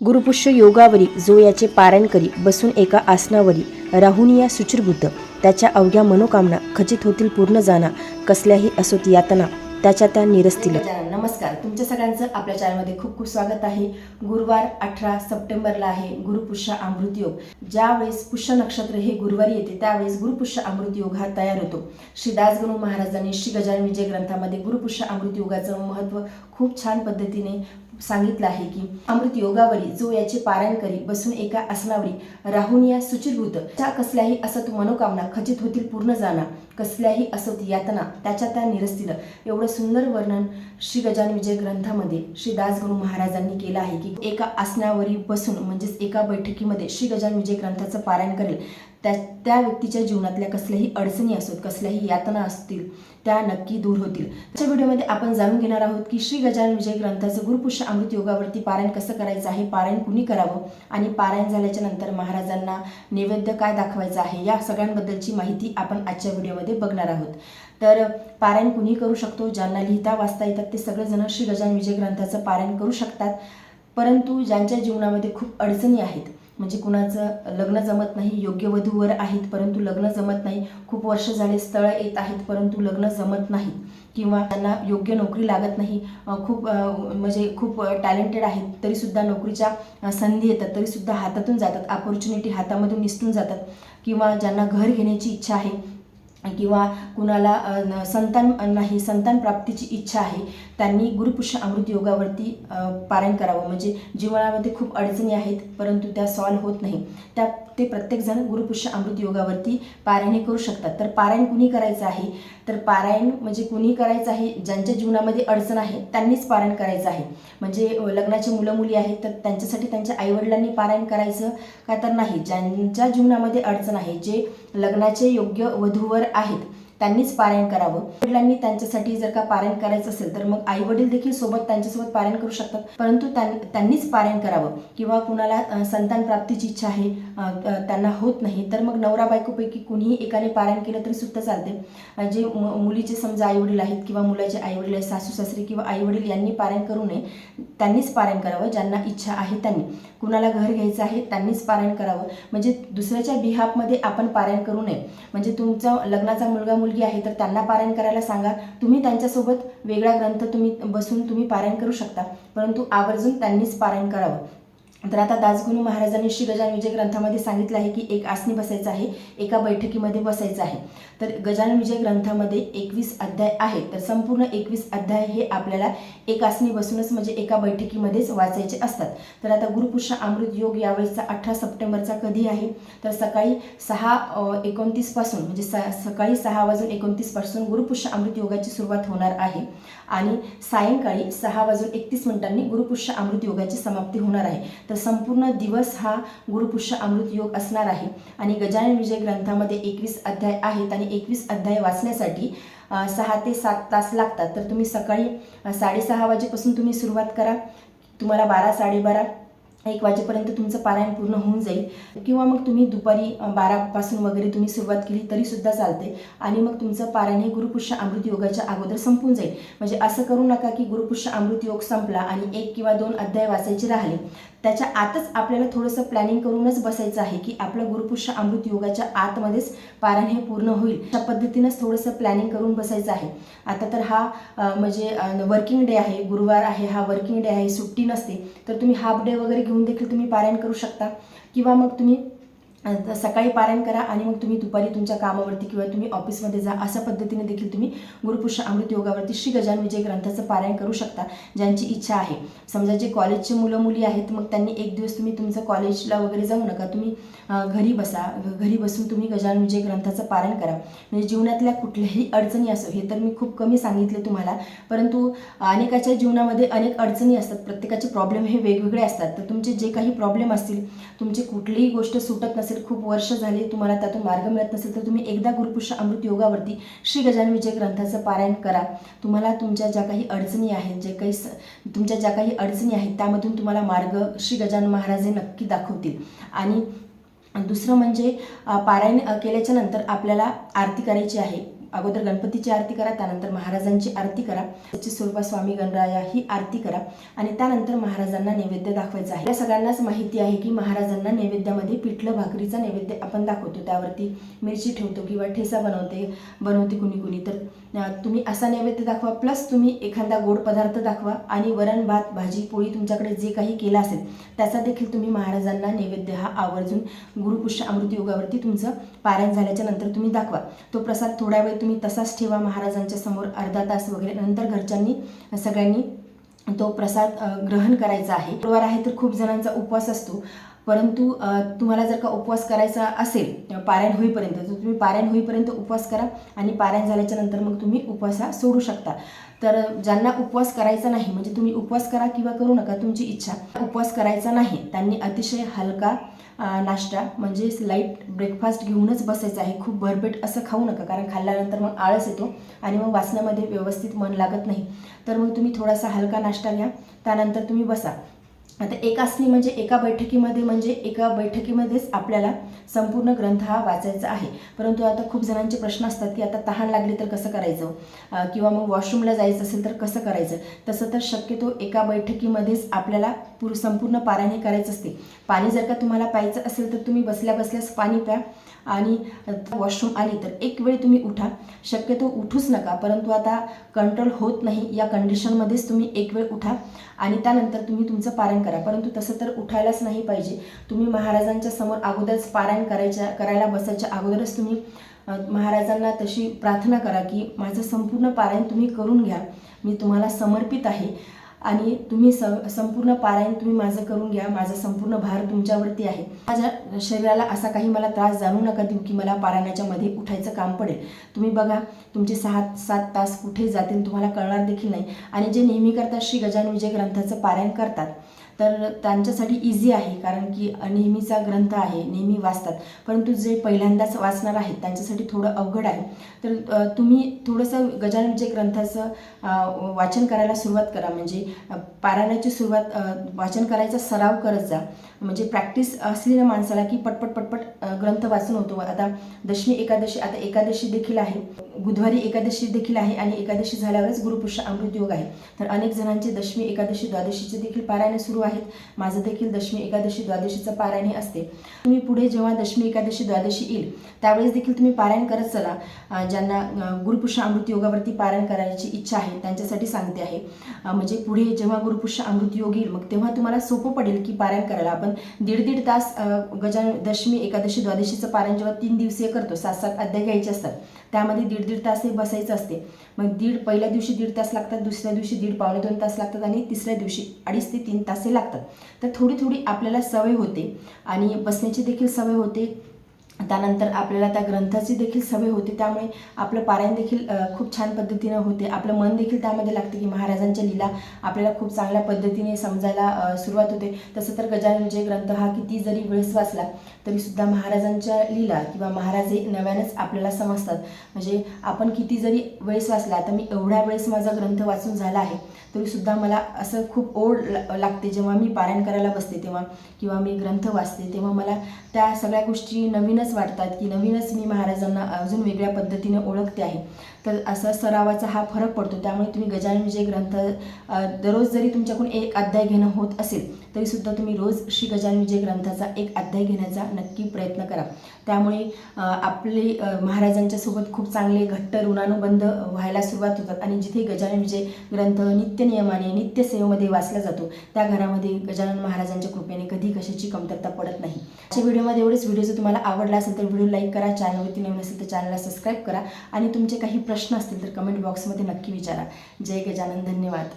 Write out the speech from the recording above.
गुरुपुष्य योगावरी जो याचे पारायण करी बसून एका आसनावरी राहून या सुचिरबुद्ध. त्याच्या अवघ्या मनोकामना खचित होतील पूर्ण जाणा कसल्याही असोत यातना त्याच्या त्या निरसतील नमस्कार. तुमच्या सगळ्यांचं आपल्या चॅनलमध्ये खूप खूप स्वागत आहे. गुरुवार अठरा सप्टेंबरला आहे गुरुपुष्य अमृत योग. ज्यावेळेस पुष्य नक्षत्र हे गुरुवारी येते त्यावेळेस गुरुपुष्य अमृत योग हा तयार होतो. श्री दासगुरु महाराजांनी श्री गजानन विजय ग्रंथामध्ये गुरुपुष्य अमृत योगाचं महत्त्व खूप छान पद्धतीने सांगितलं आहे की अमृत योगावरी जो याचे पारायण करी बसून एका आसनावरी राहून या सुचिरभूत. त्या कसल्याही असत मनोकामना खचित होतील पूर्ण जाणा. कसल्याही असत यातना त्याच्या त्या निरसतील. एवढं सुंदर वर्णन श्री गजान विजय ग्रंथामध्ये श्री दासगुरु महाराजांनी केलं आहे की एका आसनावरी बसून म्हणजेच एका बैठकीमध्ये श्री गजान विजय ग्रंथाचं पारायण करेल. त्या त्या व्यक्तीच्या जीवनातल्या कसल्याही अडचणी असोत कसल्याही यातना असतील त्या नक्की दूर होतील. त्याच्या व्हिडिओमध्ये आपण जाणून घेणार आहोत की श्री गजानन विजय ग्रंथाचं गुरुपुष्य अमृत योगावरती पारायण कसं करायचं आहे पारायण कुणी करावं आणि पारायण झाल्याच्यानंतर महाराजांना नैवेद्य काय दाखवायचं आहे या सगळ्यांबद्दलची माहिती आपण आजच्या व्हिडिओमध्ये बघणार आहोत. तर पारायण कुणी करू शकतो ज्यांना लिहिता वाचता येतात ते सगळेजण श्री गजानन विजय ग्रंथाचं पारायण करू शकतात. परंतु ज्यांच्या जीवनामध्ये खूप अडचणी आहेत म्हणजे कुणाचं लग्न जमत नाही योग्य वधूवर आहेत परंतु लग्न जमत नाही. खूप वर्ष झाले स्थळं येत आहेत परंतु लग्न जमत नाही किंवा त्यांना योग्य नोकरी लागत नाही. खूप म्हणजे खूप टॅलेंटेड आहेत तरीसुद्धा नोकरीच्या संधी येतात तरीसुद्धा हातातून जातात अपॉर्च्युनिटी हातामधून निसटून जातात. किंवा ज्यांना घर घेण्याची इच्छा आहे किंवा कुणाला न- संतान नाही संतान प्राप्तीची इच्छा आहे त्यांनी गुरुपुष्य अमृत योगावरती पारायण करावं. म्हणजे जीवनामध्ये खूप अडचणी आहेत परंतु त्या सॉल्व्ह होत नाही. त्या ते प्रत्येकजण गुरुपुष्य अमृत योगावरती पारायणे करू शकतात. तर पारायण कुणी करायचं आहे? तर पारायण म्हणजे कुणी करायचं आहे ज्यांच्या जीवनामध्ये अडचण आहे त्यांनीच पारायण करायचं आहे. म्हणजे लग्नाची लग्नाचे मुलं मुली आहेत तर त्यांच्यासाठी त्यांच्या आईवडिलांनी पारायण करायचं का तर नाही? ज्यांच्या जीवनामध्ये अडचण आहे जे लग्नाचे योग्य वधूवर आहेत त्यांनीच पारायण करावं. वडिलांनी त्यांच्यासाठी जर का पारायण करायचं असेल तर मग आई वडील देखील सोबत त्यांच्यासोबत पारायण करू शकतात. परंतु त्यां- त्यांनीच पारायण करावं. किंवा कुणाला संतान प्राप्तीची इच्छा आहे त्यांना होत नाही तर मग नवरा बायकोपैकी कुणीही एकाने पारायण केलं तरी सुद्धा चालते. जे मु- मुलीचे समजा आई वडील आहेत किंवा मुलाचे आई वडील आहेत सासू सासरे किंवा आई वडील यांनी पारायण करू नये त्यांनीच पारायण करावं ज्यांना इच्छा आहे त्यांनी. कुणाला घर घ्यायचं आहे त्यांनीच पारायण करावं. म्हणजे दुसऱ्याच्या बिहापमध्ये आपण पारायण करू नये. म्हणजे तुमचा लग्नाचा मुलगा मुलगी आहे तर त्यांना पारायण करायला सांगा. तुम्ही त्यांच्यासोबत वेगळा ग्रंथ तुम्ही बसून तुम्ही पारायण करू शकता. परंतु आवर्जून त्यांनीच पारायण करावं. तर आता दासगुरू महाराजांनी श्री गजानन विजय ग्रंथामध्ये सांगितलं आहे की एक आसनी बसायचं आहे एका बैठकीमध्ये बसायचं आहे. तर गजानन विजय ग्रंथामध्ये एकवीस अध्याय आहे. तर संपूर्ण एकवीस अध्याय हे आपल्याला एक आसनी बसूनच म्हणजे एका बैठकीमध्येच वाचायचे असतात. तर आता गुरुपुष्य अमृत योग यावेळेसचा अठरा सप्टेंबरचा कधी आहे? तर सकाळी सहा एकोणतीसपासून म्हणजे स सकाळी सहा वाजून एकोणतीसपासून गुरुपुष्य अमृत योगाची सुरुवात होणार आहे. आणि सायंकाळी सहा वाजून एकतीस मिनिटांनी गुरुपुष्य अमृत योगाची समाप्ती होणार आहे. तर संपूर्ण दिवस हा गुरुपुष्य अमृत योग असणार आहे. आणि गजानन विजय ग्रंथामध्ये एकवीस अध्याय आहेत आणि एकवीस अध्याय वाचण्यासाठी सहा ते सात तास लागतात. तर तुम्ही सकाळी साडेसहा वाजेपासून तुम्ही सुरुवात करा. तुम्हाला बारा साडेबारा एक वाजेपर्यंत तुमचं पारायण पूर्ण होऊन जाईल. किंवा मग तुम्ही दुपारी बारापासून वगैरे तुम्ही सुरुवात केली तरीसुद्धा चालते. आणि मग तुमचं पारायण हे गुरुपुष्य अमृत योगाच्या अगोदर संपून जाईल. म्हणजे असं करू नका की गुरुपुष्य अमृत योग संपला आणि एक किंवा दोन अध्याय वाचायचे राहिले. त्याच्या आतच आपल्याला थोडंसं प्लॅनिंग करूनच बसायचं आहे की आपलं गुरुपुष्य अमृत योगाच्या आतमध्येच पारायण हे पूर्ण होईल. अशा पद्धतीनंच थोडंसं प्लॅनिंग करून बसायचं आहे. आता तर हा म्हणजे वर्किंग डे आहे. गुरुवार आहे हा वर्किंग डे आहे. सुट्टी नसते. तर तुम्ही हाफ डे वगैरे घेऊन देखील तुम्ही पारायण करू शकता. किंवा मग तुम्ही सकाळी पारायण करा आणि मग तुम्ही दुपारी तुमच्या कामावरती किंवा तुम्ही ऑफिसमध्ये जा अशा पद्धतीने देखील तुम्ही गुरुपुष्य अमृत योगावरती श्री गजान विजय ग्रंथाचं पारायण करू शकता ज्यांची इच्छा आहे. समजा जे कॉलेजचे मुलं मुली आहेत मग त्यांनी एक दिवस तुम्ही तुमचं कॉलेजला वगैरे जाऊ नका. तुम्ही घरी बसा. घरी बसून तुम्ही गजान विजय ग्रंथाचं पारायण करा. म्हणजे जीवनातल्या कुठल्याही अडचणी असो हे तर मी खूप कमी सांगितले तुम्हाला. परंतु अनेकाच्या जीवनामध्ये अनेक अडचणी असतात. प्रत्येकाचे प्रॉब्लेम हे वेगवेगळे असतात. तर तुमचे जे काही प्रॉब्लेम असतील तुमची कुठलीही गोष्ट सुटत नसेल खूप वर्ष झाली तुम्हाला त्यातून मार्ग मिळत नसेल तर तुम्ही एकदा गुरुपुष्य अमृत योगावरती श्री गजानन विजय ग्रंथाचं पारायण करा. तुम्हाला तुमच्या ज्या काही अडचणी आहेत जे काही स- तुमच्या ज्या काही अडचणी आहेत त्यामधून तुम्हाला मार्ग श्री गजानन महाराज हे नक्की दाखवतील. आणि दुसरं म्हणजे पारायण केल्याच्यानंतर आपल्याला आरती करायची आहे. अगोदर गणपतीची आरती करा त्यानंतर महाराजांची आरती करा. त्याची स्वरूपा स्वामी गणराया ही आरती करा. आणि त्यानंतर महाराजांना नैवेद्य दाखवायचा आहे. या सगळ्यांनाच माहिती आहे की महाराजांना नैवेद्यामध्ये पिठलं भाकरीचा नैवेद्य आपण दाखवतो. त्यावरती मिरची ठेवतो किंवा ठेसा बनवते बनवते कुणी कुणी. तर तुम्ही असा नैवेद्य दाखवा प्लस तुम्ही एखादा गोड पदार्थ दाखवा आणि वरण भात भाजी पोळी तुमच्याकडे जे काही केलं असेल त्याचा देखील तुम्ही महाराजांना नैवेद्य हा आवर्जून गुरुपुष्य अमृत योगावरती तुमचं पारायण झाल्याच्यानंतर तुम्ही दाखवा. तो प्रसाद थोडा वेळ तुम्ही तसाच ठेवा महाराजांच्या समोर अर्धा तास वगैरे नंतर घरच्यांनी सगळ्यांनी तो प्रसाद ग्रहण करायचा आहे. गुरुवार आहे तर खूप जणांचा उपवास असतो. परंतु तुम्हाला जर का उपवास करायचा असेल पारायण होईपर्यंत तर तुम्ही पारायण होईपर्यंत उपवास करा आणि पारायण झाल्याच्यानंतर मग तुम्ही उपवास हा सोडू शकता. तर ज्यांना उपवास करायचा नाही म्हणजे तुम्ही उपवास करा किंवा करू नका तुमची इच्छा. उपवास करायचा नाही त्यांनी अतिशय हलका नाश्ता म्हणजे लाइट ब्रेकफास्ट घेऊनच बसायचं आहे. खूप भरपेट असं खाऊ नका कारण खाल्ल्यानंतर मग आळस येतो आणि मग वाचण्यामध्ये व्यवस्थित मन लागत नाही. तर मग तुम्ही थोडासा हलका नाश्ता घ्या त्यानंतर तुम्ही बसा. आता एक आसनी म्हणजे एका बैठकीमध्ये म्हणजे एका बैठकीमध्येच आपल्याला संपूर्ण ग्रंथ हा वाचायचा आहे. परंतु आता खूप जणांचे प्रश्न असतात की आता तहान लागली तर कसं करायचं? किंवा मग वॉशरूमला जायचं असेल तर कसं करायचं? तसं तर शक्यतो एका बैठकीमध्येच आपल्याला पूर संपूर्ण पारायणे करायचं असते. पाणी जर का तुम्हाला प्यायचं असेल तर तुम्ही बसल्या बसल्यास पाणी प्या. आणि वॉशरूम आली तर एक वेळ तुम्ही उठा. शक्यतो उठूच नका परंतु आता कंट्रोल होत नाही या कंडिशनमध्येच तुम्ही एक वेळ उठा आणि त्यानंतर तुम्ही तुमचं पारायण करा. परंतु तसं तर उठायलाच नाही पाहिजे. तुम्ही महाराजांच्या समोर अगोदरच पारायण करायच्या करायला बसायच्या अगोदरच तुम्ही महाराजांना तशी प्रार्थना करा की माझं संपूर्ण पारायण तुम्ही करून घ्या. मी तुम्हाला समर्पित आहे. आणि तुम्ही स संपूर्ण पारायण तुम्ही माझं करून घ्या. माझा संपूर्ण भार तुमच्यावरती आहे. माझ्या शरीराला असा काही मला त्रास जाणू नका देऊ की मला पारायणाच्या मध्ये उठायचं काम पडेल. तुम्ही बघा तुमचे सहा सात तास कुठे जातील तुम्हाला कळणार देखील नाही. आणि जे नेहमी करतात श्री गजान विजय ग्रंथाचं पारायण करतात. तर त्यांच्यासाठी इझी आहे कारण की नेहमीचा ग्रंथ आहे नेहमी वाचतात. परंतु जे पहिल्यांदाच वाचणार आहेत त्यांच्यासाठी थोडं अवघड आहे. तर तुम्ही थोडंसं गजानन विजय ग्रंथाचं वाचन करायला सुरुवात करा. म्हणजे पारायणाची सुरुवात वाचन करायचा सराव करत जा. म्हणजे प्रॅक्टिस असलेल्या माणसाला की पटपट पटपट ग्रंथ वाचून होतो. आता दशमी एकादशी आता एकादशी देखील आहे. बुधवारी एकादशी देखील आहे आणि एकादशी झाल्यावरच गुरुपुष्य अमृत योग आहे. तर अनेक जणांचे दशमी एकादशी द्वादशीचे देखील पारायण सुरू आहेत. माझं देखील दशमी एकादशी द्वादशीचं पारायणी असते. तुम्ही पुढे जेव्हा दशमी एकादशी द्वादशी येईल त्यावेळेस देखील तुम्ही पारायण करत चला. ज्यांना गुरुपुष्य अमृत योगावरती पारायण करायची इच्छा आहे त्यांच्यासाठी सांगते आहे. म्हणजे पुढे जेव्हा गुरुपुष्य अमृत योग येईल मग तेव्हा तुम्हाला सोपं पडेल की पारायण करायला. आपण दीड दीड तास गजान दशमी एकादशी द्वादशीचं पारायण जेव्हा तीन दिवसीय करतो सात सात अध्याय घ्यायचे असतात. त्यामध्ये दीड दीड तास हे बसायचं असते. मग दीड पहिल्या दिवशी दीड तास लागतात दुसऱ्या दिवशी दीड पावणे दोन तास लागतात आणि तिसऱ्या दिवशी अडीच ते तीन तास हे लागतात. तर थोडी थोडी आपल्याला सवय होते आणि बसण्याची देखील सवय होते. त्यानंतर आपल्याला त्या ग्रंथाची देखील सवय होते. त्यामुळे आपलं पारायण देखील खूप छान पद्धतीनं होते. आपलं मन देखील त्यामध्ये लागते की महाराजांच्या लीला आपल्याला खूप चांगल्या पद्धतीने समजायला सुरुवात होते. तसं तर गजानन विजय ग्रंथ हा किती जरी वेळेस वाचला तरीसुद्धा महाराजांच्या लीला किंवा महाराज हे नव्यानेच आपल्याला समजतात. म्हणजे आपण किती जरी वेळेस वाचला तर मी एवढ्या वेळेस माझा ग्रंथ वाचून झाला आहे तरीसुद्धा मला असं खूप ओढ लागते. जेव्हा मी पारायण करायला बसते तेव्हा किंवा मी ग्रंथ वाचते तेव्हा मला त्या सगळ्या गोष्टी नवीनच वाटतात की नवीनच मी महाराजांना अजून वेगळ्या पद्धतीने ओळखते आहे. तर असा सरावाचा हा फरक पडतो. त्यामुळे तुम्ही गजानन विजय ग्रंथ दररोज जरी तुमच्याकडून एक अध्याय घेणं होत असेल तरीसुद्धा तुम्ही रोज श्री गजानन विजय ग्रंथाचा एक अध्याय घेण्याचा नक्की प्रयत्न करा. त्यामुळे आपले महाराजांच्यासोबत महाराजांच्या सोबत खूप चांगले घट्ट ऋणानुबंध व्हायला सुरुवात होतात आणि जिथे गजानन विजय ग्रंथ नित्यनियमाने नित्यसेवेमध्ये वाचला जातो त्या घरामध्ये गजानन महाराजांच्या कृपेने कधी कशाची कमतरता पडत नाही. अशा व्हिडिओमध्ये एवढेच. व्हिडिओ जर तुम्हाला आवडला असेल तर व्हिडिओ लाईक करा चॅनलवरती नवीन असेल तर चॅनलला सबस्क्राईब करा आणि तुमचे काही प्रश्न असतील तर कमेंट बॉक्समध्ये नक्की विचारा. जय गजानन धन्यवाद.